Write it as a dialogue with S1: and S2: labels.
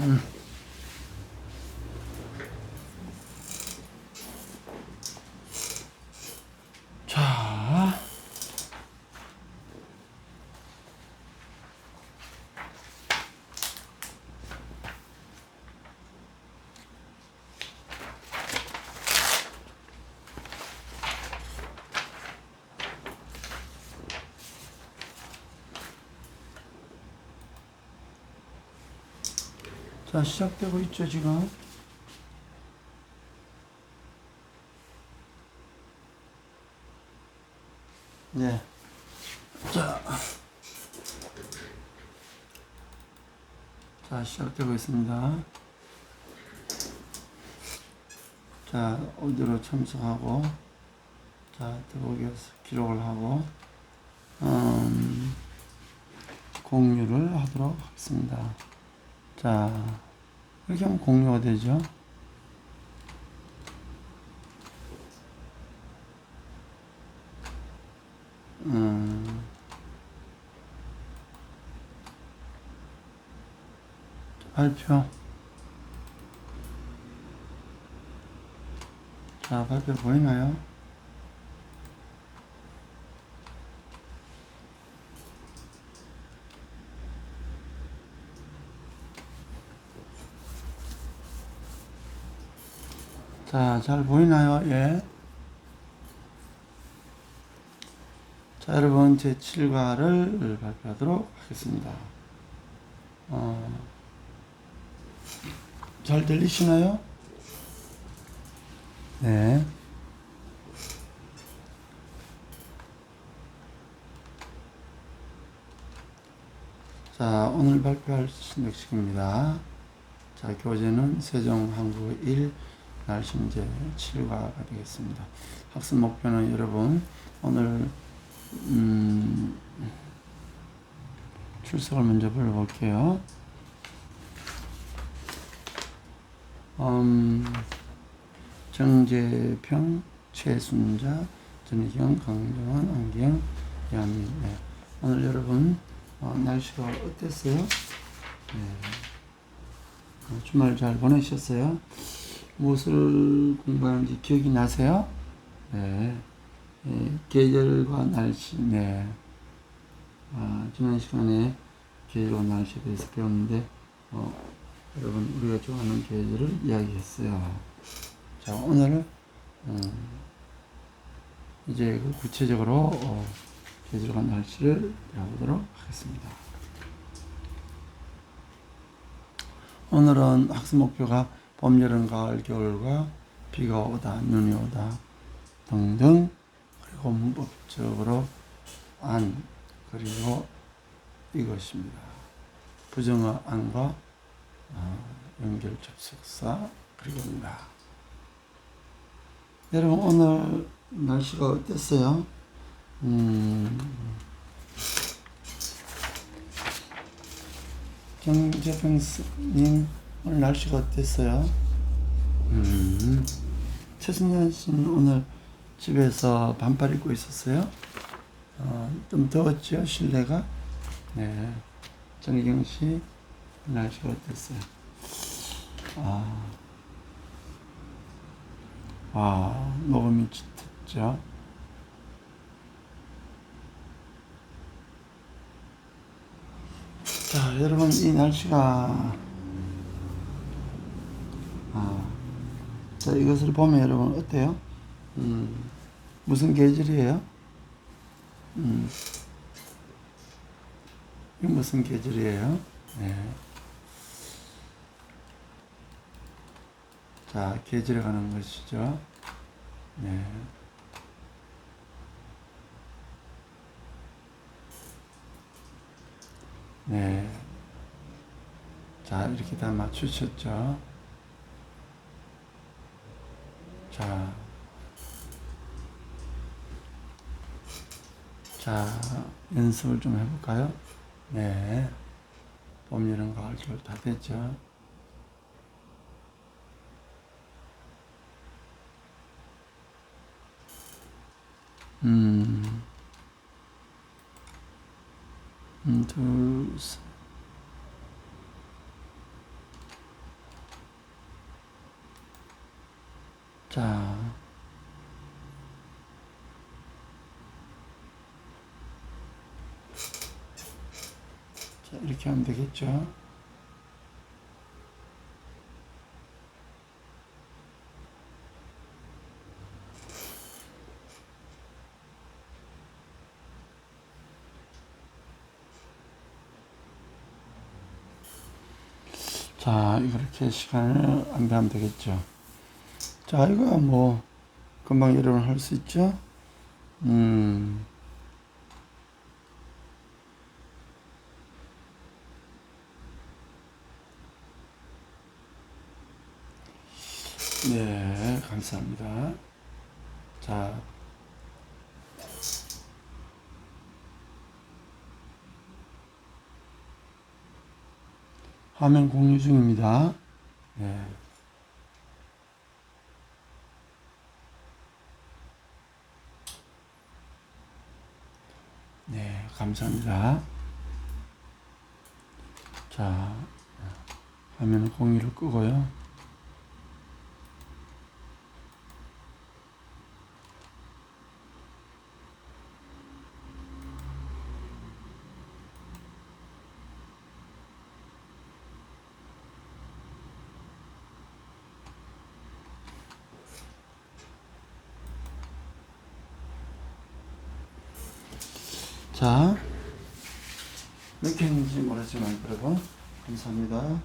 S1: 음. 자. 자, 시작되고 있죠, 지금. 네. 자. 자, 시작되고 있습니다. 자, 어디로 참석하고, 자, 들어오기에서 기록을 하고, 음, 공유를 하도록 하겠습니다. 자, 이렇게 하면 공유가 되죠. 음, 발표. 자, 발표 보이나요? 자, 잘 보이나요? 예. 자, 여러분, 제 7과를 발표하도록 하겠습니다. 어, 잘 들리시나요? 네. 자, 오늘 발표할 신학식입니다. 자, 교재는 세종한국어 1 날심제 7과가 되겠습니다. 학습 목표는 여러분 오늘 음, 출석을 먼저 불러볼게요. 음, 정재평, 최순자, 전희경, 강정환, 안경, 양민. 네. 오늘 여러분 어, 날씨가 어땠어요? 네. 어, 주말 잘 보내셨어요? 무엇을 공부하는지 기억이 나세요? 네. 예, 계절과 날씨, 네. 아, 지난 시간에 계절과 날씨에 대해서 배웠는데, 어, 여러분, 우리가 좋아하는 계절을 이야기했어요. 자, 오늘, 음, 이제 그 구체적으로, 어, 계절과 날씨를 배워보도록 하겠습니다. 오늘은 학습 목표가 봄, 여름, 가을, 겨울과 비가 오다, 눈이 오다 등등 그리고 문법적으로 안 그리고 이것입니다. 부정어 안과 어, 연결 접속사 그리고 나. 여러분 오늘 날씨가 어땠어요? 음, 정재평님 오늘 날씨가 어땠어요? 음, 최순현 씨는 오늘 집에서 반팔 입고 있었어요? 어, 좀 더웠죠, 실내가? 네. 정희경 씨, 날씨가 어땠어요? 아, 아, 녹음이 짙었죠? 자, 여러분, 이 날씨가, 자, 이것을 보면 여러분, 어때요? 음, 무슨 계절이에요? 음, 이 무슨 계절이에요? 네. 자, 계절에 관한 것이죠. 네. 네. 자, 이렇게 다 맞추셨죠? 자. 자, 연습을 좀 해볼까요? 네. 봄, 여름, 가을, 겨울 다 됐죠? 음. 음, 둘, 셋. 자. 자, 이렇게 하면 되겠죠? 자, 이렇게 시간을 안배하면 되겠죠. 자, 이거 뭐, 금방 여러분 할 수 있죠? 음. 네, 감사합니다. 자. 화면 공유 중입니다. 네. 네, 감사합니다. 자, 화면 공유를 끄고요. 자, 몇개 했는지 모르지만 그래도 감사합니다.